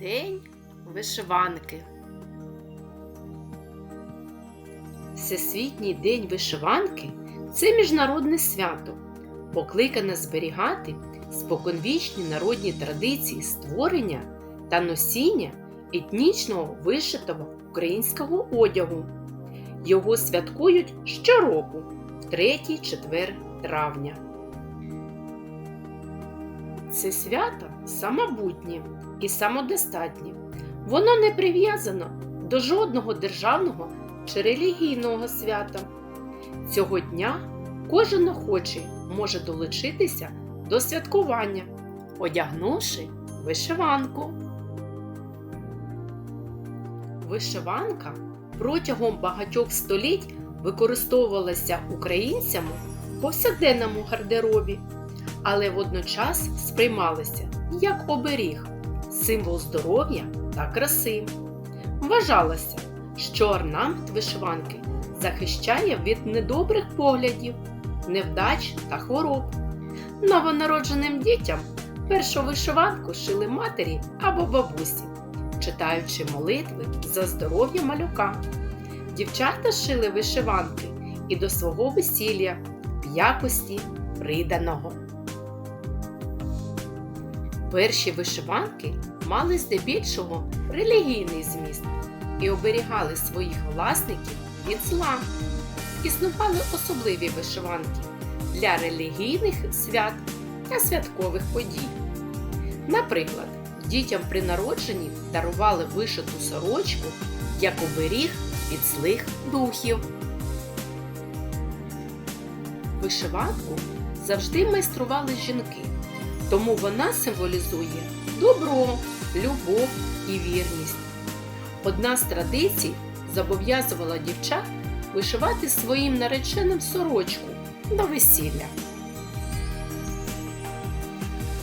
День вишиванки. Всесвітній день вишиванки це міжнародне свято, покликане зберігати споконвічні народні традиції створення та носіння етнічного вишитого українського одягу. Його святкують щороку в 3-4 травня. Це свято самобутнє і самодостатнє. Воно не прив'язано до жодного державного чи релігійного свята. Цього дня кожен охочий може долучитися до святкування, одягнувши вишиванку. Вишиванка протягом багатьох століть використовувалася українцями в повсякденному гардеробі, але водночас сприймалася як оберіг, символ здоров'я та краси. Вважалося, що орнамент вишиванки захищає від недобрих поглядів, невдач та хвороб. Новонародженим дітям першу вишиванку шили матері або бабусі, читаючи молитви за здоров'я малюка. Дівчата шили вишиванки і до свого весілля в якості приданого. Перші вишиванки мали здебільшого релігійний зміст і оберігали своїх власників від зла. Існували особливі вишиванки для релігійних свят та святкових подій. Наприклад, дітям при народженні дарували вишиту сорочку як оберіг від злих духів. Вишиванку завжди майстрували жінки, тому вона символізує добро, любов і вірність. Одна з традицій зобов'язувала дівчат вишивати своїм нареченим сорочку до весілля.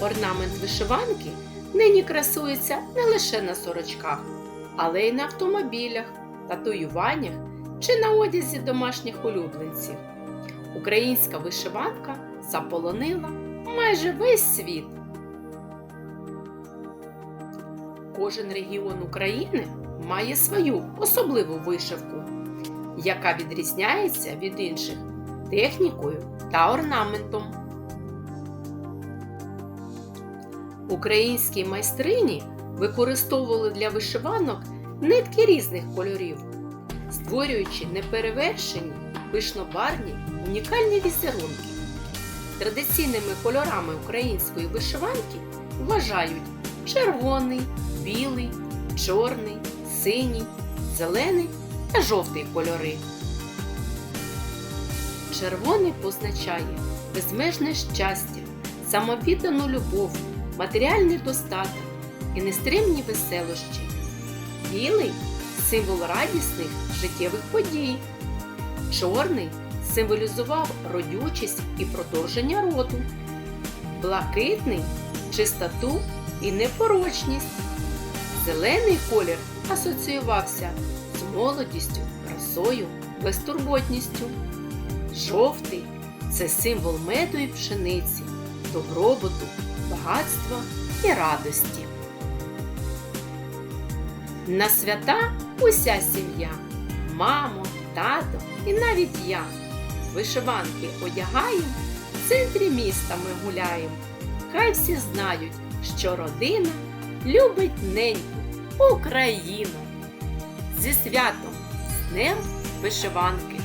Орнамент вишиванки нині красується не лише на сорочках, але й на автомобілях, татуюваннях чи на одязі домашніх улюбленців. Українська вишиванка заполонила майже весь світ. Кожен регіон України має свою особливу вишивку, яка відрізняється від інших технікою та орнаментом. Українські майстрині використовували для вишиванок нитки різних кольорів, створюючи неперевершені, пишнобарні, унікальні візерунки. Традиційними кольорами української вишиванки вважають червоний, білий, чорний, синій, зелений та жовтий кольори. Червоний позначає безмежне щастя, самовіддану любов, матеріальний достаток і нестримні веселощі. Білий символ радісних життєвих подій. Чорний символізував родючість і продовження роду. Блакитний чистоту і непорочність. Зелений колір асоціювався з молодістю, красою, безтурботністю. Жовтий це символ меду і пшениці, добробуту, багатства і радості. На свята уся сім'я, мамо, тато і навіть я. Вишиванки одягаємо, в центрі міста ми гуляємо. Хай всі знають, що родина любить неньку Україну. Зі святом, з Днем вишиванки!